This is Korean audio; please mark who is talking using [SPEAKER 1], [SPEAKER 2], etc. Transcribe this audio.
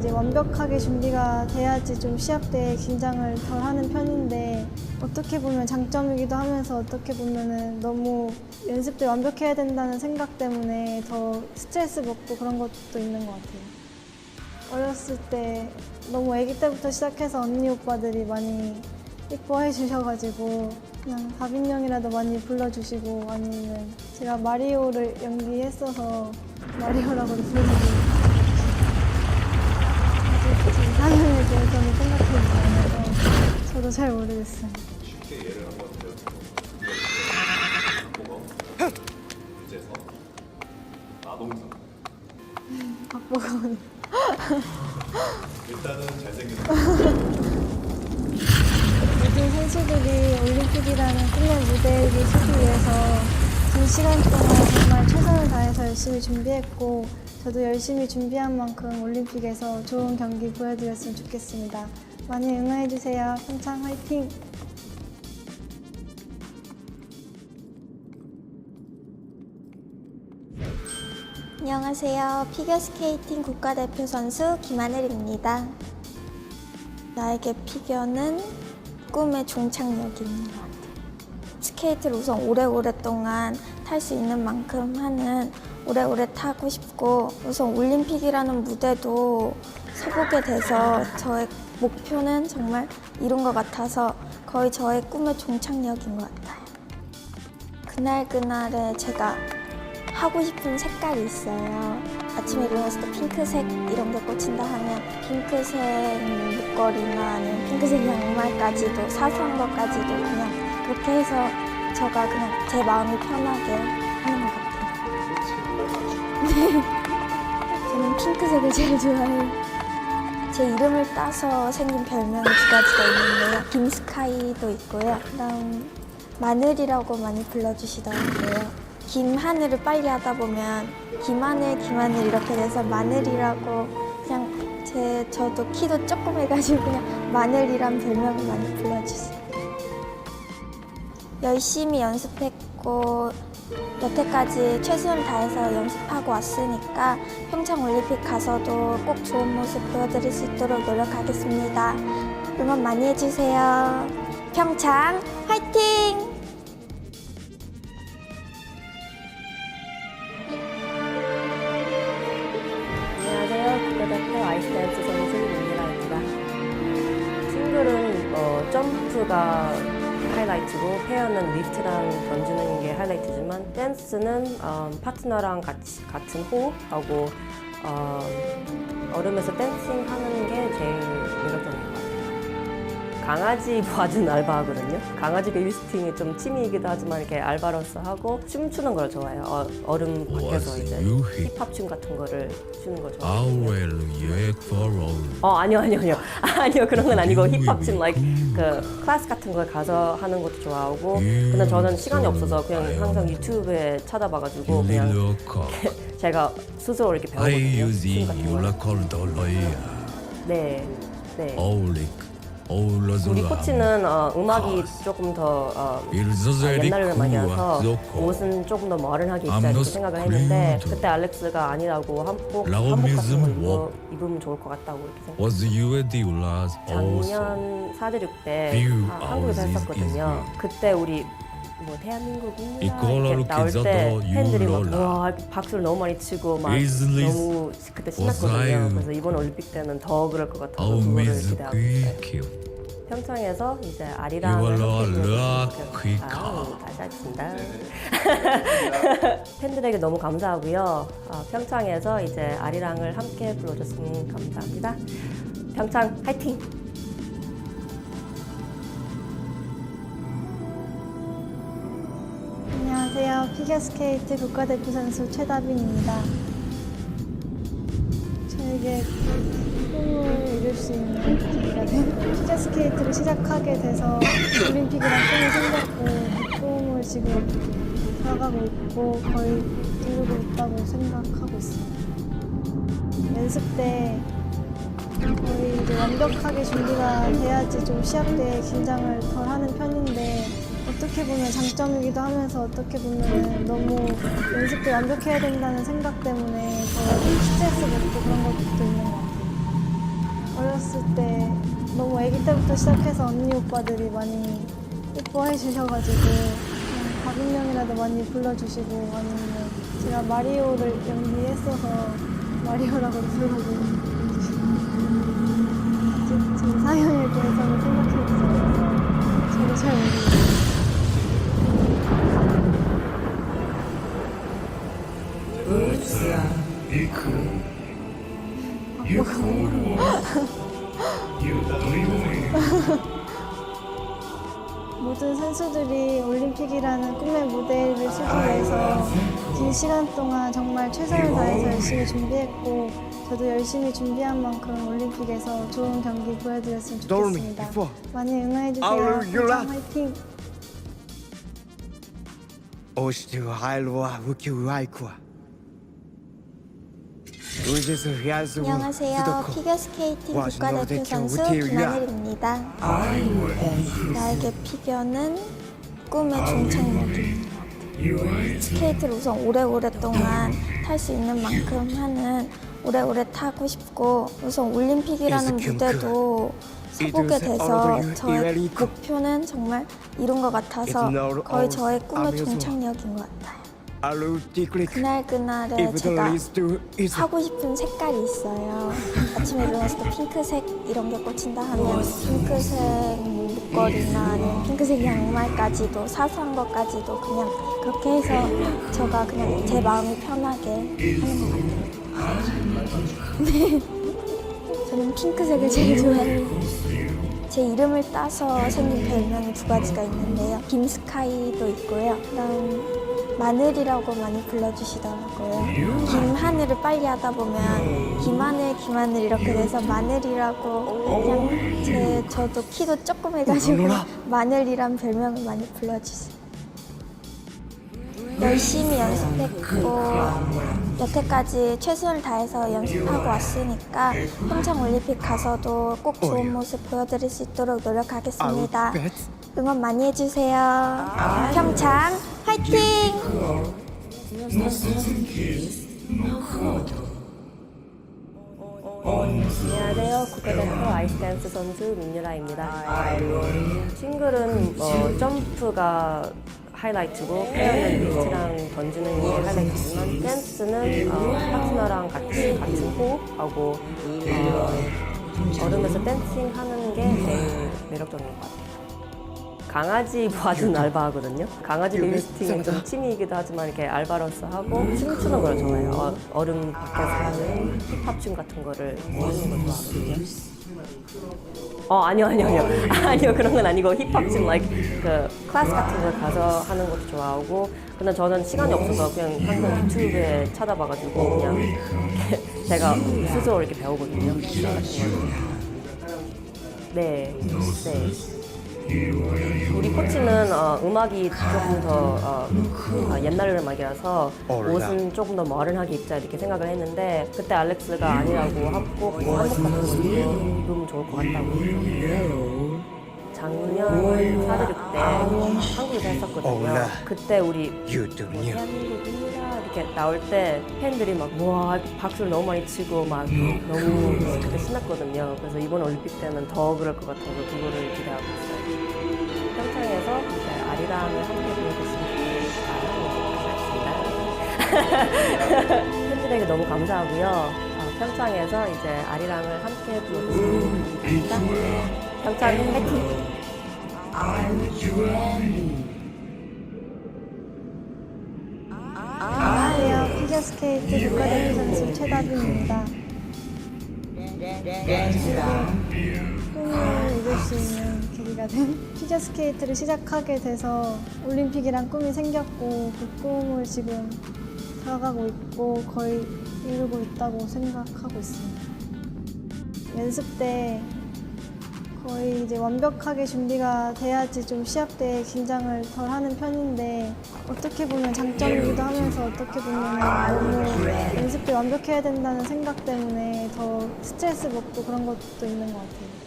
[SPEAKER 1] 이제 완벽하게 준비가 돼야지 좀 시합 때 긴장을 덜 하는 편인데 어떻게 보면 장점이기도 하면서 어떻게 보면은 너무 연습 때 완벽해야 된다는 생각 때문에 더 스트레스 받고 그런 것도 있는 것 같아요. 어렸을 때 너무 아기 때부터 시작해서 언니 오빠들이 많이 이뻐해 주셔가지고 그냥 다빈 형이라도 많이 불러주시고 아니면 제가 마리오를 연기했어서 마리오라고 부르고 아직 지금 사연에 대해서는 생각해보지 않아서 저도 잘 모르겠어요.
[SPEAKER 2] 쉽게 예를 한번 들어주고 뭐가 주제서 나동상
[SPEAKER 1] 박보검
[SPEAKER 2] 일단은 잘생긴
[SPEAKER 1] 모든 선수들이 올림픽이라는 꿈의 무대에 서기 위해서 긴 시간 동안 정말 최선을 다해서 열심히 준비했고 저도 열심히 준비한 만큼 올림픽에서 좋은 경기 보여드렸으면 좋겠습니다. 많이 응원해주세요. 평창 화이팅!
[SPEAKER 3] 안녕하세요. 피겨스케이팅 국가대표 선수 김하늘입니다. 나에게 피겨는 꿈의 종착역인 것 같아요. 스케이트를 우선 오래오래 동안 탈 수 있는 만큼 하는 오래오래 타고 싶고 우선 올림픽이라는 무대도 서보게 돼서 저의 목표는 정말 이룬 것 같아서 거의 저의 꿈의 종착역인 것 같아요. 그날 그날에 제가 하고 싶은 색깔이 있어요. 아침에 때 핑크색 이런 게 꽂힌다 하면 핑크색 목걸이나 아니면 핑크색 양말까지도 사소한 것까지도 그냥 그렇게 해서 저가 그냥 제 마음이 편하게 하는 것 같아요. 네. 저는 핑크색을 제일 좋아해요. 제 이름을 따서 생긴 별명이 두 가지가 있는데요. 김스카이도 있고요. 그다음 마늘이라고 많이 불러주시더라고요. 김하늘을 빨리 하다 보면 김하늘, 김하늘 이렇게 돼서 마늘이라고 그냥 제 저도 키도 조금 해가지고 그냥 마늘이란 별명을 많이 불러주세요. 열심히 연습했고 여태까지 최선을 다해서 연습하고 왔으니까 평창 올림픽 가서도 꼭 좋은 모습 보여드릴 수 있도록 노력하겠습니다. 응원 많이 해주세요. 평창 화이팅!
[SPEAKER 4] 안녕하세요. 국가대표 아이스댄스 선수 윤미라입니다. 싱글은 어, 점프가 하이라이트고 페어는 리프트랑 던지는 게 하이라이트지만 댄스는 어, 파트너랑 같이, 같은 호흡하고 어, 얼음에서 댄싱 하는 게 제일. 강아지 봐준 알바 하거든요. 강아지 베이비스팅이 좀 취미이기도 하지만 이렇게 알바로서 하고 춤추는 걸 좋아해요. 어, 얼음 밖에서 이제 힙합 춤 같은 거를 추는 거 좋아해요. 어 아니요 아니요 아니요 아니요 그런 건 아니고
[SPEAKER 5] 음,
[SPEAKER 4] 힙합 춤
[SPEAKER 5] 음,
[SPEAKER 4] like
[SPEAKER 5] 음.
[SPEAKER 4] 그 클래스 같은 걸 가서 하는 것도 좋아하고
[SPEAKER 5] 음,
[SPEAKER 4] 근데 저는 시간이 없어서 그냥. 항상 유튜브에 찾아봐가지고 그냥 제가 스스로 이렇게 배우거든요 춤 같은
[SPEAKER 5] you
[SPEAKER 4] 걸.
[SPEAKER 5] la
[SPEAKER 4] 우리 코치는 어, 음악이
[SPEAKER 5] 아.
[SPEAKER 4] 조금 더 어, 옛날을 많이 와서
[SPEAKER 5] 좋고.
[SPEAKER 4] 옷은 조금 더 머른하게 입자 이렇게
[SPEAKER 5] not
[SPEAKER 4] 생각을 했는데. 그때 알렉스가 아니라고 한복
[SPEAKER 5] 라고
[SPEAKER 4] 한복 같은 거. 입으면 좋을 것 같다고 이렇게 생각.
[SPEAKER 5] Was you at the last also?
[SPEAKER 4] 작년 4.16때
[SPEAKER 5] View
[SPEAKER 4] 아, 한국에서
[SPEAKER 5] hours is
[SPEAKER 4] 했었거든요. 그때 우리 뭐 대한민국입니다
[SPEAKER 5] 이거를
[SPEAKER 4] 이렇게 나올 때 팬들이 막
[SPEAKER 5] 유로라.
[SPEAKER 4] 와 박수를 너무 많이 치고 막 너무 그때 신났거든요. 그래서 이번 올림픽 때는 더 그럴 것 같아서 그거를 기대하고 있어요.
[SPEAKER 5] Quick.
[SPEAKER 4] 평창에서 이제 아리랑을
[SPEAKER 5] luck,
[SPEAKER 4] 보여주셨어요.
[SPEAKER 5] quick.
[SPEAKER 4] 아우, 잘하신다. 팬들에게 너무 감사하고요. 어, 평창에서 이제 아리랑을 함께 불러줬으면 감사합니다. 평창 화이팅!
[SPEAKER 1] 안녕하세요. 피겨스케이트 국가대표 선수 최다빈입니다. 저에게 꿈을 이룰 수 있는 계기가 된 피겨스케이트를 시작하게 돼서 올림픽이란 꿈이 생겼고 그 꿈을 지금 살아가고 있고 거의 이루고 있다고 생각하고 있어요. 연습 때 거의 완벽하게 준비가 돼야지 좀 시합 때 긴장을 덜 하는 편인데 어떻게 보면 장점이기도 하면서 어떻게 보면 너무 연습 때 완벽해야 된다는 생각 때문에 더 스트레스 받고 그런 것도 있는 것 같아요. 어렸을 때 너무 아기 때부터 시작해서 언니 오빠들이 많이 예뻐해 주셔가지고 박인명이라도 많이 불러주시고 아니면 제가 마리오를 연기했어서 마리오라고 아직 제 이상형에 대해서는 생각해보지 않아서 저도 잘 모르겠어요. 모든 선수들이 올림픽이라는 꿈의 무대를 위해서 긴 시간 동안 정말 최선을 다해서 열심히 준비했고 저도 열심히 준비한 만큼 올림픽에서 좋은 경기 보여드렸으면 좋겠습니다. 많이 응원해주세요. 화이팅!
[SPEAKER 6] 오시주 하일로와 우키우 아이쿠아 우제서 히아스
[SPEAKER 3] 안녕하세요. 피겨스케이팅
[SPEAKER 6] 와,
[SPEAKER 3] 국가대표 선수 김하늘입니다. 나에게 피겨는 꿈의 종착역입니다. 스케이트를 우선 오래오래 동안 탈 수 있는 만큼 하는 오래오래 타고 싶고 우선 올림픽이라는 무대도 서보게 돼서 저의. 목표는 정말 이룬 것 같아서 거의 저의 꿈의. 종착역인 것 같아요. 그날 그날에 제가 하고 싶은 색깔이 있어요. 아침에 일어났을 때 핑크색 이런 게 꽂힌다 하면 핑크색 목걸이나 아니면 핑크색 양말까지도 사소한 것까지도 그냥 그렇게 해서 제가 그냥 제 마음이 편하게 하는 것 같아요. 네. 저는 핑크색을 제일 좋아해요. 제 이름을 따서 생긴 별명이 두 가지가 있는데요. 김스카이도 있고요. 그다음 마늘이라고 많이 불러주시더라고요. 김하늘을 빨리 하다 보면 김하늘, 김하늘 이렇게 돼서 마늘이라고 그냥 제 저도 키도 조금 해가지고 마늘이란 별명을 많이 불러주세요. 열심히 연습했고 여태까지 최선을 다해서 연습하고 왔으니까 평창 올림픽 가서도 꼭 좋은 모습 보여드릴 수 있도록 노력하겠습니다. 응원 많이 해주세요. 평창 화이팅!
[SPEAKER 4] 안녕하세요. 국가대표 아이스댄스 선수 민유라입니다. 싱글은 어, 점프가 하이라이트고 페어는 리스트랑 던지는 게 하이라이트지만 댄스는 어, 파트너랑 같이 같은 호흡하고 어, 얼음에서 댄싱 하는 게 제일 매력적인 것 같아요. 강아지 봐준 알바하거든요. 강아지 베이비스팅이 좀 취미이기도 하지만 이렇게 알바로서 하고 춤추는 걸 좋아해요. 어, 얼음 밖에서 하는 힙합 춤 같은 거를 보는 걸 좋아하거든요. 어 아니요 아니요 아니요. 아니요 그런 건 아니고 힙합 춤 like 그 클래스 같은 거 가서 하는 것도 좋아하고 근데 저는 시간이 없어서 그냥 항상 유튜브에 찾아봐가지고 그냥 이렇게 제가 스스로 이렇게 배우거든요. 네, 네. 우리 코치는 어, 음악이 조금 더 어, 어, 옛날 음악이라서. 옷은 조금 더 머른하게 입자 이렇게 생각을 했는데 그때 알렉스가 아니라고 하고 뭐 한복 같은 거 입으면 좋을 것 같다고 작년 4.16때 한국에서 했었거든요
[SPEAKER 6] 어울라.
[SPEAKER 4] 그때 우리 대한민국이라 이렇게 나올 때 팬들이 막와 박수를 너무 많이 치고 막 너무 그때 신났거든요. 그래서 이번 올림픽 때는 더 그럴 것 같아서 그거를 기대하고 있어요. 아리랑을 함께 좋겠습니다. 팬들에게 너무 감사하고요. 어, 평창에서 이제 아리랑을 함께 좋겠습니다. 평창 화이팅!
[SPEAKER 1] 안녕하세요. 피겨스케이트 국가대표 선수 최다빈입니다. 꿈을 이룰 수 있는 계기가 된 피겨스케이트를 시작하게 돼서 올림픽이란 꿈이 생겼고 그 꿈을 지금 살아가고 있고 거의 이루고 있다고 생각하고 있습니다. 연습 때 거의 이제 완벽하게 준비가 돼야지 좀 시합 때 긴장을 덜 하는 편인데 어떻게 보면 장점이기도 하면서 어떻게 보면 너무 연습 때 완벽해야 된다는 생각 때문에 더 스트레스 받고 그런 것도 있는 것 같아요.